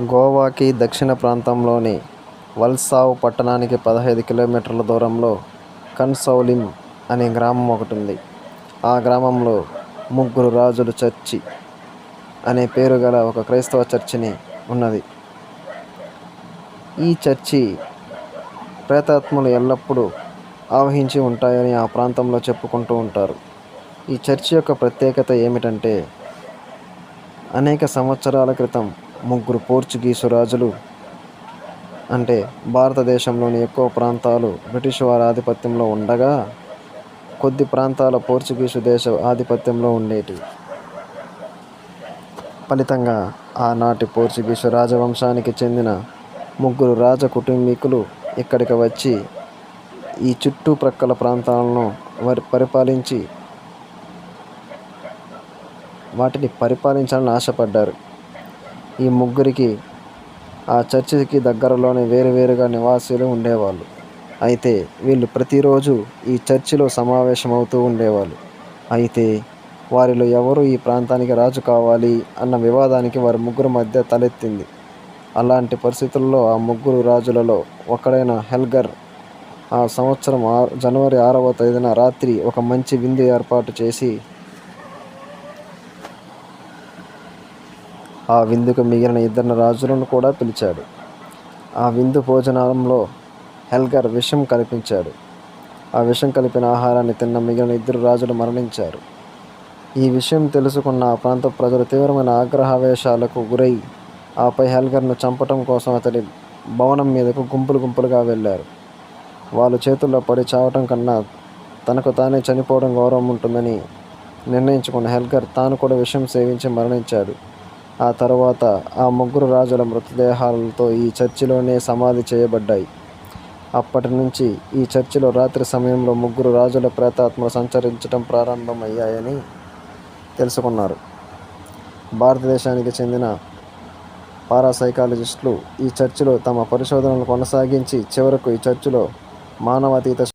గోవాకి దక్షిణ ప్రాంతంలోని వల్సావ్ పట్టణానికి పదహైదు కిలోమీటర్ల దూరంలో కన్సౌలిం అనే గ్రామం ఒకటి ఉంది ఆ గ్రామంలో ముగ్గురు రాజుల చర్చి అనే పేరు గల ఒక క్రైస్తవ చర్చిని ఉన్నది. ఈ చర్చి ప్రేతాత్మలు ఎల్లప్పుడూ ఆవహించి ఉంటాయని ఆ ప్రాంతంలో చెప్పుకుంటూ ఉంటారు. ఈ చర్చి యొక్క ప్రత్యేకత ఏమిటంటే అనేక సంవత్సరాల క్రితం ముగ్గురు పోర్చుగీసు రాజులు అంటే భారతదేశంలోని ఎక్కువ ప్రాంతాలు బ్రిటిష్ వారి ఆధిపత్యంలో ఉండగా కొద్ది ప్రాంతాల పోర్చుగీసు దేశ ఆధిపత్యంలో ఉండేటివి ఫలితంగా ఆనాటి పోర్చుగీసు రాజవంశానికి చెందిన ముగ్గురు రాజ కుటుంబీకులు ఇక్కడికి వచ్చి ఈ చుట్టుప్రక్కల ప్రాంతాలను వారి పరిపాలించి వాటిని పరిపాలించాలని ఆశపడ్డారు. ఈ ముగ్గురికి ఆ చర్చికి దగ్గరలోనే వేరువేరుగా నివాసులు ఉండేవాళ్ళు. అయితే వీళ్ళు ప్రతిరోజు ఈ చర్చిలో సమావేశమవుతూ ఉండేవాళ్ళు. అయితే వారిలో ఎవరు ఈ ప్రాంతానికి రాజు కావాలి అన్న వివాదానికి వారి ముగ్గురు మధ్య తలెత్తింది. అలాంటి పరిస్థితుల్లో ఆ ముగ్గురు రాజులలో ఒకడైన హెల్గర్ ఆ సంవత్సరం జనవరి ఆరవ తేదీన రాత్రి ఒక మంచి విందు ఏర్పాటు చేసి ఆ విందుకు మిగిలిన ఇద్దరు రాజులను కూడా పిలిచాడు. ఆ విందు భోజనంలో హెల్గర్ విషం కల్పించాడు. ఆ విషం కలిపిన ఆహారాన్ని తిన్న మిగిలిన ఇద్దరు రాజులు మరణించారు. ఈ విషయం తెలుసుకున్న ఆ ప్రాంత ప్రజలు తీవ్రమైన ఆగ్రహావేశాలకు గురై ఆపై హెల్గర్ను చంపటం కోసం అతడి భవనం మీదకు గుంపులు గుంపులుగా వెళ్ళారు. వాళ్ళు చేతుల్లో పడి చావటం కన్నా తనకు తానే చనిపోవడం గౌరవం ఉంటుందని నిర్ణయించుకున్న హెల్గర్ తాను కూడా విషం సేవించి మరణించాడు. ఆ తర్వాత ఆ ముగ్గురు రాజుల మృతదేహాలతో ఈ చర్చిలోనే సమాధి చేయబడ్డాయి. అప్పటి నుంచి ఈ చర్చిలో రాత్రి సమయంలో ముగ్గురు రాజుల ప్రేతాత్మలు సంచరించడం ప్రారంభమయ్యాయని తెలుసుకున్నారు. భారతదేశానికి చెందిన పారాసైకాలజిస్టులు ఈ చర్చిలో తమ పరిశోధనలు కొనసాగించి చివరకు ఈ చర్చిలో మానవాతీత